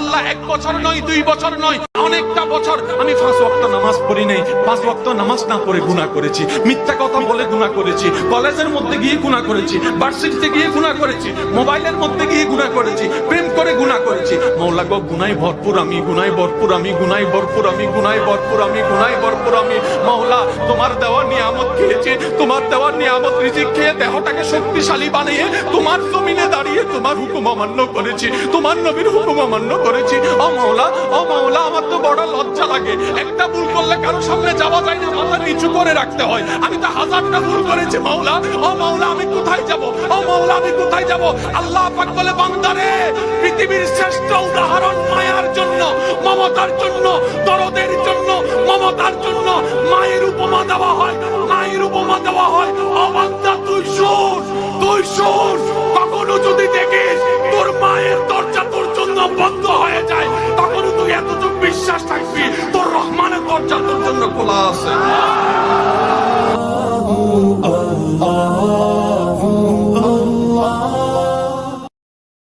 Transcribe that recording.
আল্লাহ এক বছর নয় দুই বছর নয়। অনেকটা বছর আমি পাঁচ ওয়াক্ত নামাজ পড়ি নাই, পাঁচ ওয়াক্ত নামাজ না পড়ে গুনাহ করেছি। মিথ্যা কথা বলে গুনাহ করেছি, কলেজের মধ্যে গিয়ে গুনাহ করেছি ভার্সিটিতে গিয়ে গুনাহ করেছি, মোবাইলের মধ্যে গিয়ে গুনাহ করেছি, প্রেম করে গুনাহ করেছি। মৌলা গো গুনাই ভরপুর আমি গুনাই ভরপুর আমি গুনাই ভরপুর আমি গুনাই ভরপুর আমি গুনাই ভরপুর আমি। মৌলা, তোমার দেওয়া নিয়ামত খেয়েছি, তোমার দেওয়া নিয়ামত রিজিক খেয়ে দেহটাকে শক্তিশালী বানিয়ে তোমার জমিনে দাঁড়িয়ে তোমার হুকুম অমান্য করেছি, তোমার নবীর হুকুম অমান্য করেছি। ও মৌলা ও মৌলা, আমার বড় লজ্জা লাগে। একটা ভুল করলে কারও সামনে যাওয়া যায় না, মাথা নিচু করে রাখতে হয়। আমি তো হাজারটা ভুল করেছি মৌলা ও মৌলা আমি কোথায় যাব? ও মৌলা আমি কোথায় যাব? আল্লাহ পাক বলে বান্দারে পৃথিবীর শ্রেষ্ঠ উদাহরণ মায়ার জন্য, মমতার জন্য, দরদের জন্য, মমতার জন্য মায়ের উপমা দেওয়া হয়, মায়ের উপমা দেওয়া হয়। জন্য খোলা আছে।